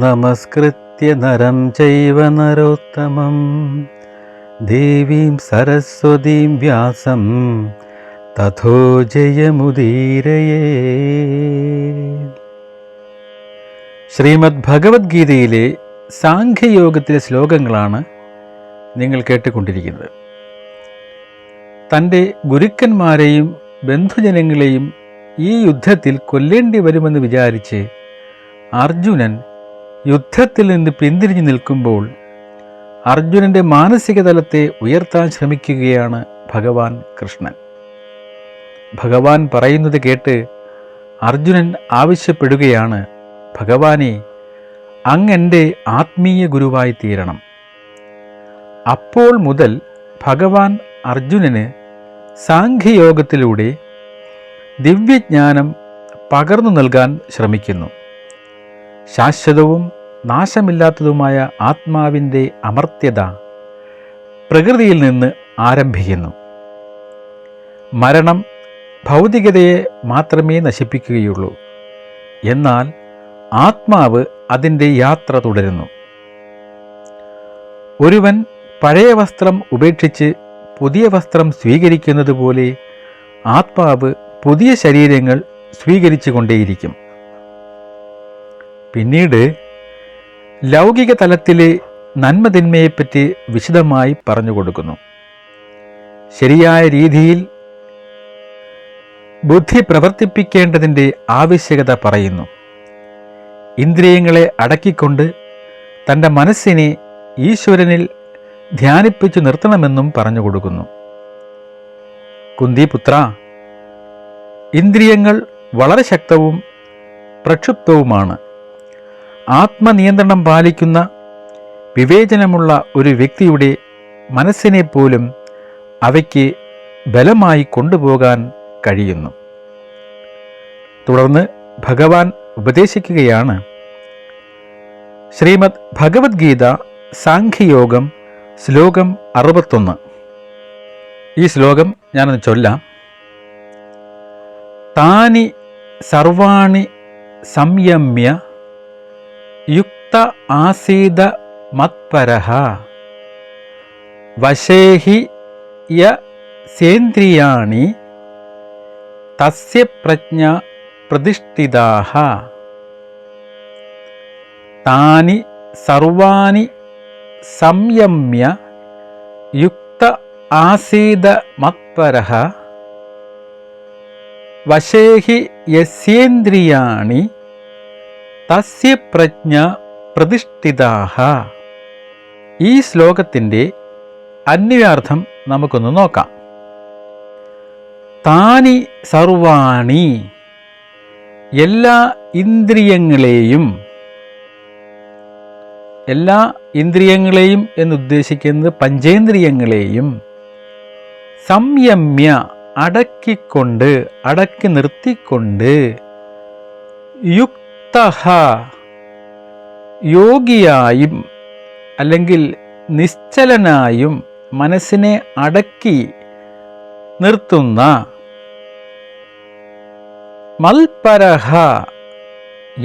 നമസ്കൃത്യ നരം ചൈവ നരോത്തമം. ദേവീം സരസ്വതീം വ്യാസം. തഥോ ജയമുദീരയേ. ശ്രീമദ് ഭഗവത്ഗീതയിലെ സാഖ്യയോഗത്തിലെ ശ്ലോകങ്ങളാണ് നിങ്ങൾ കേട്ടുകൊണ്ടിരിക്കുന്നത്. തന്റെ ഗുരുക്കന്മാരെയും ബന്ധുജനങ്ങളെയും ഈ യുദ്ധത്തിൽ കൊല്ലേണ്ടി വരുമെന്ന് വിചാരിച്ച് അർജുനൻ യുദ്ധത്തിൽ നിന്ന് പിന്തിരിഞ്ഞു നിൽക്കുമ്പോൾ അർജുനന്റെ മാനസിക തലത്തെ ഉയർത്താൻ ശ്രമിക്കുകയാണ് ഭഗവാൻ കൃഷ്ണൻ. ഭഗവാൻ പറയുന്നത് കേട്ട് അർജുനൻ ആവശ്യപ്പെടുകയാണ് ഭഗവാനെ അങ്ങെന്റെ ആത്മീയ ഗുരുവായി തീരണം. അപ്പോൾ മുതൽ ഭഗവാൻ അർജുനന് സാഖ്യയോഗത്തിലൂടെ ദിവ്യജ്ഞാനം പകർന്നു നൽകാൻ ശ്രമിക്കുന്നു. ശാശ്വതവും നാശമില്ലാത്തതുമായ ആത്മാവിന്റെ അമർത്യത പ്രകൃതിയിൽ നിന്ന് ആരംഭിക്കുന്നു. മരണം ഭൗതികതയെ മാത്രമേ നശിപ്പിക്കുകയുള്ളൂ. എന്നാൽ ആത്മാവ് അതിന്റെ യാത്ര തുടരുന്നു. ഒരുവൻ പഴയ വസ്ത്രം ഉപേക്ഷിച്ച് പുതിയ വസ്ത്രം സ്വീകരിക്കുന്നത് പോലെ ആത്മാവ് പുതിയ ശരീരങ്ങൾ സ്വീകരിച്ചു കൊണ്ടേയിരിക്കും. പിന്നീട് ലൗകിക തലത്തിലെ നന്മതിന്മയെപ്പറ്റി വിശദമായി പറഞ്ഞു കൊടുക്കുന്നു ശരിയായ രീതിയിൽ ബുദ്ധി പ്രവർത്തിപ്പിക്കേണ്ടതിന്റെ ആവശ്യകത പറയുന്നു. ഇന്ദ്രിയങ്ങളെ അടക്കിക്കൊണ്ട് തന്റെ മനസ്സിനെ ഈശ്വരനിൽ ധ്യാനിപ്പിച്ചു നിർത്തണമെന്നും പറഞ്ഞു കൊടുക്കുന്നു കുന്തിപുത്ര ഇന്ദ്രിയങ്ങൾ വളരെ ശക്തവും പ്രക്ഷുബ്ധവുമാണ്. ആത്മനിയന്ത്രണം പാലിക്കുന്ന വിവേചനമുള്ള ഒരു വ്യക്തിയുടെ മനസ്സിനെ പോലും അവയ്ക്ക് ബലമായി കൊണ്ടുപോകാൻ കഴിയുന്നു. തുടർന്ന് ഭഗവാൻ ഉപദേശിക്കുകയാണ്. ശ്രീമദ് ഭഗവത്ഗീത സാഖ്യയോഗം ശ്ലോകം അറുപത്തൊന്ന്. ഈ ശ്ലോകം ഞാനൊന്ന് ചൊല്ലാം. താനി സർവാണി സംയമ്യ യുക്ത ആസീത മത്പരഹ വശേഹി യ സേന്ദ്രിയാണി തസ്യ പ്രജ്ഞ പ്രതിഷ്ഠിതാഹ. താനി സർവാണി സംയമ്യ യുക്ത ആസീത മത്പരഹ വശേഹി യസ്യേന്ദ്രിയാണി തസ്യ പ്രജ്ഞ പ്രതിഷ്ഠിതാഹ. ഈ ശ്ലോകത്തിന്റെ അന്വയാർത്ഥം നമുക്കൊന്ന് നോക്കാം. താനി സർവാണി എല്ലാ ഇന്ദ്രിയങ്ങളെയും എല്ലാ ഇന്ദ്രിയങ്ങളെയും എന്നുദ്ദേശിക്കുന്നത് പഞ്ചേന്ദ്രിയങ്ങളെയും സംയമ്യ അടക്കിക്കൊണ്ട് അടക്കി നിർത്തിക്കൊണ്ട് യുക്ത യോഗിയായും അല്ലെങ്കിൽ നിശ്ചലനായും മനസ്സിനെ അടക്കി നിർത്തുന്ന. മൽപരഹ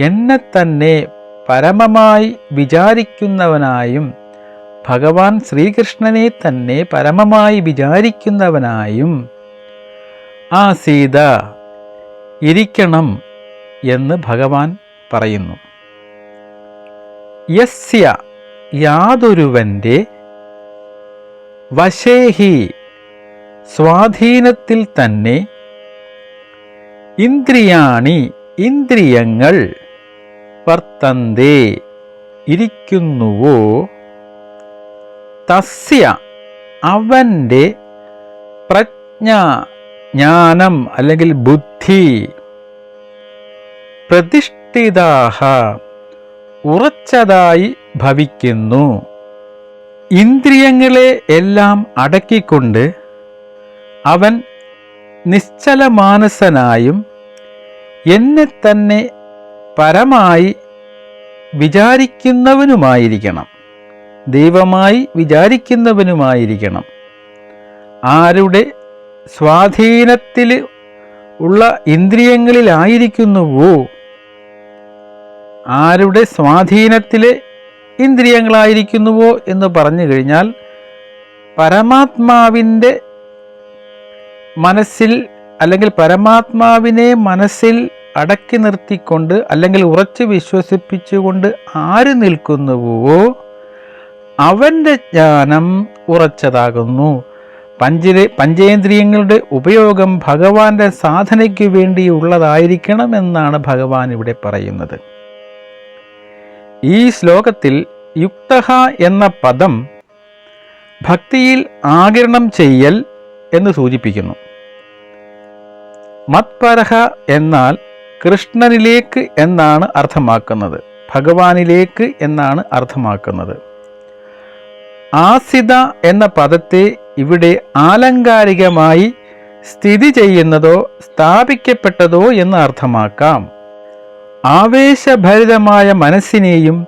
എന്നെ തന്നെ പരമമായി വിചാരിക്കുന്നവനായും ഭഗവാൻ ശ്രീകൃഷ്ണനെ തന്നെ പരമമായി വിചാരിക്കുന്നവനായും ആ സീത ഇരിക്കണം എന്ന് ഭഗവാൻ പറയുന്നു. യസ്യ യാതൊരുവന്റെ വശേഹി സ്വാധീനത്തിൽ തന്നെ ഇന്ദ്രിയാണി ഇന്ദ്രിയങ്ങൾ വർത്തന്തേ ഇരിക്കുന്നുവോ? തസ്യ അവന്റെ പ്രജ്ഞ ജ്ഞാനം അല്ലെങ്കിൽ ബുദ്ധി പ്രതിഷ്ഠിതാഹ ഉറച്ചതായി ഭവിക്കുന്നു. ഇന്ദ്രിയങ്ങളെ എല്ലാം അടക്കിക്കൊണ്ട് അവൻ നിശ്ചലമാനസനായും എന്നെ തന്നെ പരമായി വിചാരിക്കുന്നവനുമായിരിക്കണം. ദൈവമായി വിചാരിക്കുന്നവനുമായിരിക്കണം. ആരുടെ സ്വാധീനത്തിൽ ഉള്ള ഇന്ദ്രിയങ്ങളിലായിരിക്കുന്നുവോ? ആരുടെ സ്വാധീനത്തിലെ ഇന്ദ്രിയങ്ങളായിരിക്കുന്നുവോ എന്ന് പറഞ്ഞു കഴിഞ്ഞാൽ പരമാത്മാവിന്റെ മനസ്സിൽ അല്ലെങ്കിൽ പരമാത്മാവിനെ മനസ്സിൽ അടക്കി നിർത്തിക്കൊണ്ട് അല്ലെങ്കിൽ ഉറച്ചു വിശ്വസിപ്പിച്ചുകൊണ്ട് ആര് നിൽക്കുന്നുവോ അവന്റെ ജ്ഞാനം ഉറച്ചതാകുന്നു. പഞ്ച പഞ്ചേന്ദ്രിയങ്ങളുടെ ഉപയോഗം ഭഗവാന്റെ സാധനയ്ക്ക് വേണ്ടിയുള്ളതായിരിക്കണം എന്നാണ് ഭഗവാൻ ഇവിടെ പറയുന്നത്. ഈ ശ്ലോകത്തിൽ യുക്തഹ എന്ന പദം ഭക്തിയിൽ ആകിരണം ചെയ്യൽ എന്ന് സൂചിപ്പിക്കുന്നു. മത്പരഹ എന്നാൽ കൃഷ്ണനിലേക്ക് എന്നാണ് അർത്ഥമാക്കുന്നത്. ഭഗവാനിലേക്ക് എന്നാണ് അർത്ഥമാക്കുന്നത്. ആസിത എന്ന പദത്തെ ഇവിടെ ആലങ്കാരികമായി സ്ഥിതി ചെയ്യുന്നതോ സ്ഥാപിക്കപ്പെട്ടതോ എന്ന് അർത്ഥമാക്കാം. ആവേശഭരിതമായ മനസ്സിനെയും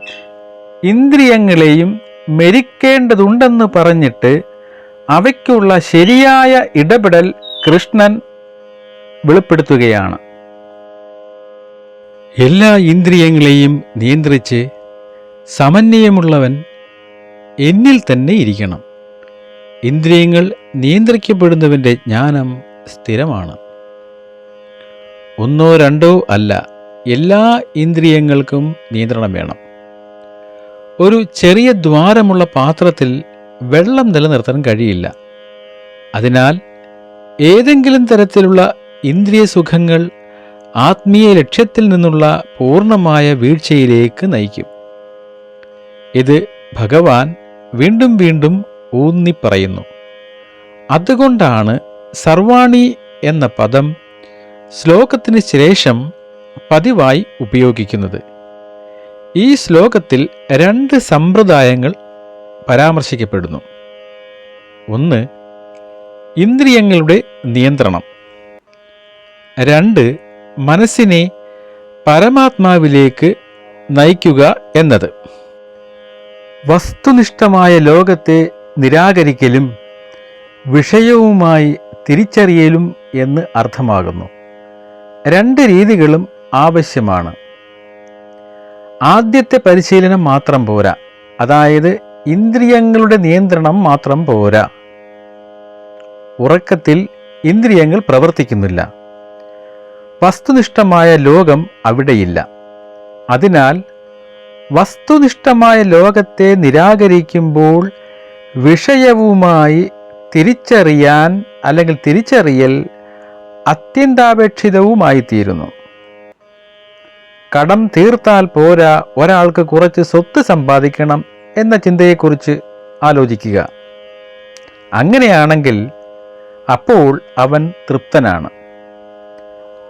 ഇന്ദ്രിയങ്ങളെയും മെരിക്കേണ്ടതുണ്ടെന്ന് പറഞ്ഞിട്ട് അവയ്ക്കുള്ള ശരിയായ ഇടപെടൽ കൃഷ്ണൻ വെളിപ്പെടുത്തുകയാണ്. എല്ലാ ഇന്ദ്രിയങ്ങളെയും നിയന്ത്രിച്ച് സമന്വയമുള്ളവൻ എന്നിൽ തന്നെ ഇരിക്കണം. ഇന്ദ്രിയങ്ങൾ നിയന്ത്രിക്കപ്പെടുന്നവന്റെ ജ്ഞാനം സ്ഥിരമാണ്. ഒന്നോ രണ്ടോ അല്ല എല്ലാ ഇന്ദ്രിയങ്ങൾക്കും നിയന്ത്രണം വേണം. ഒരു ചെറിയ ദ്വാരമുള്ള പാത്രത്തിൽ വെള്ളം നിലനിർത്താൻ കഴിയില്ല. അതിനാൽ ഏതെങ്കിലും തരത്തിലുള്ള ഇന്ദ്രിയ സുഖങ്ങൾ ആത്മീയ ലക്ഷ്യത്തിൽ നിന്നുള്ള പൂർണമായ വീഴ്ചയിലേക്ക് നയിക്കും. ഇത് ഭഗവാൻ വീണ്ടും വീണ്ടും ഊന്നിപ്പറയുന്നു അതുകൊണ്ടാണ് സർവാണി എന്ന പദം ശ്ലോകത്തിന് ശേഷം പതിവായി ഉപയോഗിക്കുന്നത്. ഈ ശ്ലോകത്തിൽ രണ്ട് സമ്പ്രദായങ്ങൾ പരാമർശിക്കപ്പെടുന്നു. ഒന്ന് ഇന്ദ്രിയങ്ങളുടെ നിയന്ത്രണം. രണ്ട് മനസ്സിനെ പരമാത്മാവിലേക്ക് നയിക്കുക എന്നത്. വസ്തുനിഷ്ഠമായ ലോകത്തെ നിരാകരിക്കലും വിഷയവുമായി തിരിച്ചറിയലും എന്ന് അർത്ഥമാകുന്നു. രണ്ട് രീതികളും ആവശ്യമാണ്. ആദ്യത്തെ പരിശീലനം മാത്രം പോരാ. അതായത് ഇന്ദ്രിയങ്ങളുടെ നിയന്ത്രണം മാത്രം പോരാ. ഉറക്കത്തിൽ ഇന്ദ്രിയങ്ങൾ പ്രവർത്തിക്കുന്നില്ല. വസ്തുനിഷ്ഠമായ ലോകം അവിടെയില്ല. അതിനാൽ വസ്തുനിഷ്ഠമായ ലോകത്തെ നിരാകരിക്കുമ്പോൾ വിഷയവുമായി തിരിച്ചറിയാൻ അല്ലെങ്കിൽ തിരിച്ചറിയൽ അത്യന്താപേക്ഷിതവുമായിത്തീരുന്നു. കടം തീർത്താൽ പോരാ ഒരാൾക്ക് കുറച്ച് സ്വത്ത് സമ്പാദിക്കണം എന്ന ചിന്തയെക്കുറിച്ച് ആലോചിക്കുക. അങ്ങനെയാണെങ്കിൽ അപ്പോൾ അവൻ തൃപ്തനാണ്.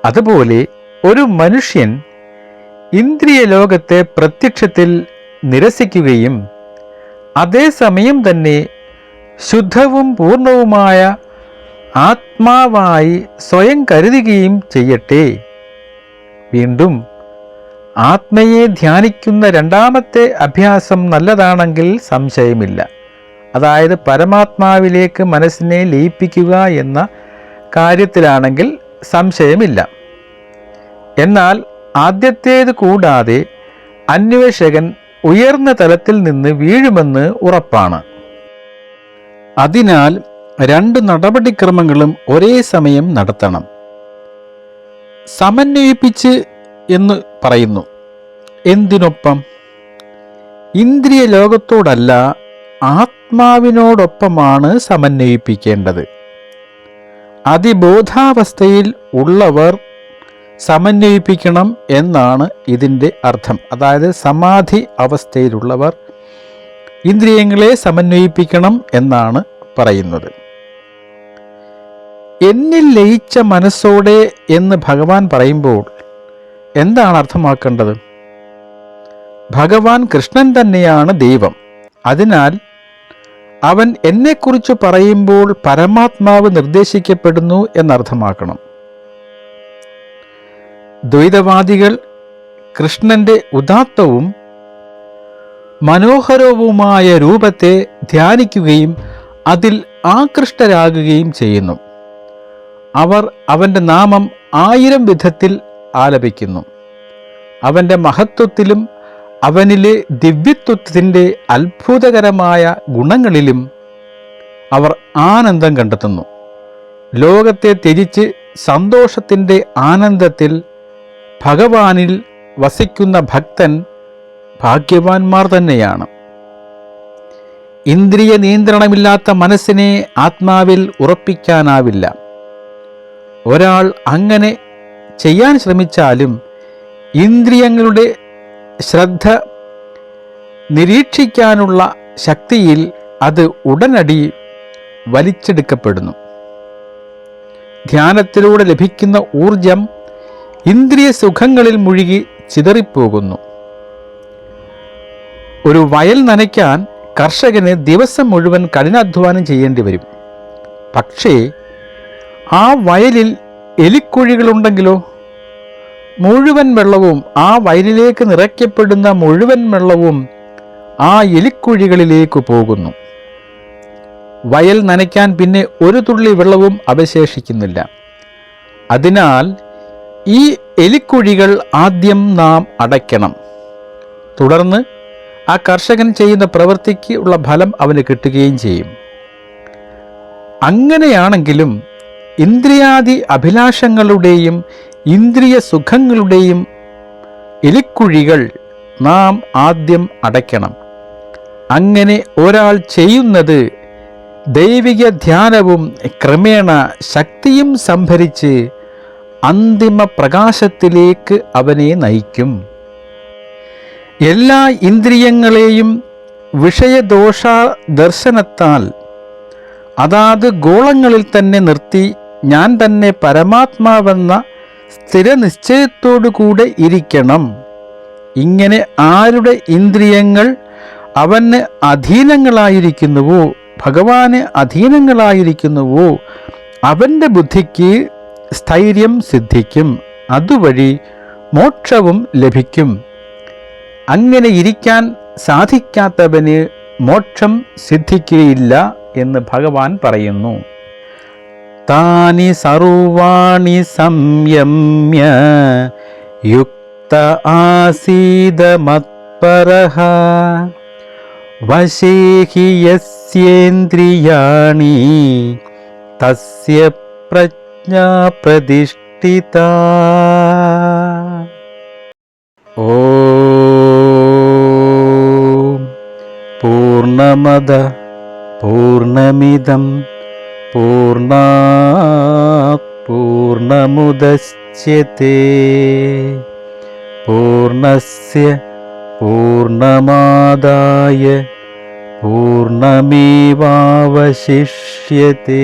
അതുപോലെ ഒരു മനുഷ്യൻ ഇന്ദ്രിയ ലോകത്തെ പ്രത്യക്ഷത്തിൽ നിരസിക്കുകയും അതേസമയം തന്നെ ശുദ്ധവും പൂർണവുമായ ആത്മാവായി സ്വയം കരുതുകയും ചെയ്യട്ടെ. വീണ്ടും ആത്മയെ ധ്യാനിക്കുന്ന രണ്ടാമത്തെ അഭ്യാസം നല്ലതാണെങ്കിൽ സംശയമില്ല. അതായത് പരമാത്മാവിലേക്ക് മനസ്സിനെ ലയിപ്പിക്കുക എന്ന കാര്യത്തിലാണെങ്കിൽ സംശയമില്ല. എന്നാൽ ആദ്യത്തേത് കൂടാതെ അന്വേഷകൻ ഉയർന്ന തലത്തിൽ നിന്ന് വീഴുമെന്ന് ഉറപ്പാണ്. അതിനാൽ രണ്ട് നടപടിക്രമങ്ങളും ഒരേ സമയം നടത്തണം. സമന്വയിപ്പിച്ച് എന്ന് പറയുന്നു. എന്തിനൊപ്പം? ഇന്ദ്രിയ ലോകത്തോടല്ല ആത്മാവിനോടൊപ്പമാണ് സമന്വയിപ്പിക്കേണ്ടത്. അതിബോധാവസ്ഥയിൽ ഉള്ളവർ സമന്വയിപ്പിക്കണം എന്നാണ് ഇതിന്റെ അർത്ഥം. അതായത് സമാധി അവസ്ഥയിലുള്ളവർ ഇന്ദ്രിയങ്ങളെ സമന്വയിപ്പിക്കണം എന്നാണ് പറയുന്നത്. എന്നിൽ ലയിച്ച മനസ്സോടെ എന്ന് ഭഗവാൻ പറയുമ്പോൾ എന്താണ് അർത്ഥമാക്കേണ്ടത്? ഭഗവാൻ കൃഷ്ണൻ തന്നെയാണ് ദൈവം. അതിനാൽ അവൻ എന്നെക്കുറിച്ച് പറയുമ്പോൾ പരമാത്മാവ് നിർദ്ദേശിക്കപ്പെടുന്നു എന്നർത്ഥമാക്കണം. ദ്വൈതവാദികൾ കൃഷ്ണന്റെ ഉദാത്തവും മനോഹരവുമായ രൂപത്തെ ധ്യാനിക്കുകയും അതിൽ ആകൃഷ്ടരാകുകയും ചെയ്യുന്നു. അവർ അവന്റെ നാമം ആയിരം വിധത്തിൽ ആലപിക്കുന്നു. അവന്റെ മഹത്വത്തിലും അവനിലെ ദിവ്യത്വത്തിന്റെ അത്ഭുതകരമായ ഗുണങ്ങളിലും അവർ ആനന്ദം കണ്ടെത്തുന്നു. ലോകത്തെ ത്യജിച്ച് സന്തോഷത്തിന്റെ ആനന്ദത്തിൽ ഭഗവാനിൽ വസിക്കുന്ന ഭക്തൻ ഭാഗ്യവാന്മാർ തന്നെയാണ്. ഇന്ദ്രിയ നിയന്ത്രണമില്ലാത്ത മനസ്സിനെ ആത്മാവിൽ ഉറപ്പിക്കാനാവില്ല. ഒരാൾ അങ്ങനെ ചെയ്യാൻ ശ്രമിച്ചാലും ഇന്ദ്രിയങ്ങളുടെ ശ്രദ്ധ നിരീക്ഷിക്കാനുള്ള ശക്തിയിൽ അത് ഉടനടി വലിച്ചെടുക്കപ്പെടുന്നു. ധ്യാനത്തിലൂടെ ലഭിക്കുന്ന ഊർജം ഇന്ദ്രിയ സുഖങ്ങളിൽ മുഴുകി ചിതറിപ്പോകുന്നു. ഒരു വയൽ നനയ്ക്കാൻ കർഷകന് ദിവസം മുഴുവൻ കഠിനാധ്വാനം ചെയ്യേണ്ടി വരും. പക്ഷേ ആ വയലിൽ എലിക്കുഴികളുണ്ടെങ്കിലോ? മുഴുവൻ വെള്ളവും ആ വയലിലേക്ക് നിറയ്ക്കപ്പെടുന്ന മുഴുവൻ വെള്ളവും ആ എലിക്കുഴികളിലേക്ക് പോകുന്നു. വയൽ നനയ്ക്കാൻ പിന്നെ ഒരു തുള്ളി വെള്ളവും അവശേഷിക്കുന്നില്ല. അതിനാൽ ഈ എലിക്കുഴികൾ ആദ്യം നാം അടയ്ക്കണം. തുടർന്ന് ആ കർഷകൻ ചെയ്യുന്ന പ്രവൃത്തിക്ക് ഉള്ള ഫലം അവന് കിട്ടുകയും ചെയ്യും. അങ്ങനെയാണെങ്കിലും ഇന്ദ്രിയാദി അഭിലാഷങ്ങളുടെയും ഇന്ദ്രിയ സുഖങ്ങളുടെയും എലിക്കുഴികൾ നാം ആദ്യം അടയ്ക്കണം. അങ്ങനെ ഒരാൾ ചെയ്യുന്നത് ദൈവിക ധ്യാനവും ക്രമേണ ശക്തിയും സംഭരിച്ച് അന്തിമ പ്രകാശത്തിലേക്ക് അവനെ നയിക്കും. എല്ലാ ഇന്ദ്രിയങ്ങളെയും വിഷയദോഷ ദർശനത്താൽ അതാത് ഗോളങ്ങളിൽ തന്നെ നിർത്തി ഞാൻ തന്നെ പരമാത്മാവെന്ന സ്ഥിരനിശ്ചയത്തോടുകൂടെ ഇരിക്കണം. ഇങ്ങനെ ആരുടെ ഇന്ദ്രിയങ്ങൾ അവന് അധീനങ്ങളായിരിക്കുന്നുവോ ഭഗവാന് അധീനങ്ങളായിരിക്കുന്നുവോ അവന്റെ ബുദ്ധിക്ക് സ്ഥൈര്യം സിദ്ധിക്കും. അതുവഴി മോക്ഷവും ലഭിക്കും. അങ്ങനെ ഇരിക്കാൻ സാധിക്കാത്തവന് മോക്ഷം സിദ്ധിക്കുകയില്ല എന്ന് ഭഗവാൻ പറയുന്നു. താനി സർവാണി സംയമ്യ യുക്ത ആസീത മത്പര വശേഹി യസ്യേന്ദ്രിയാണി തസ്യ പ്രജ്ഞാ പ്രതിഷ്ഠിത ഓം പൂർണമദ പൂർണമിദം പൂർണാത് പൂർണമുദച്യത്തെ പൂർണസ്യ പൂർണമാദായ പൂർണമേവാവശിഷ്യത്തെ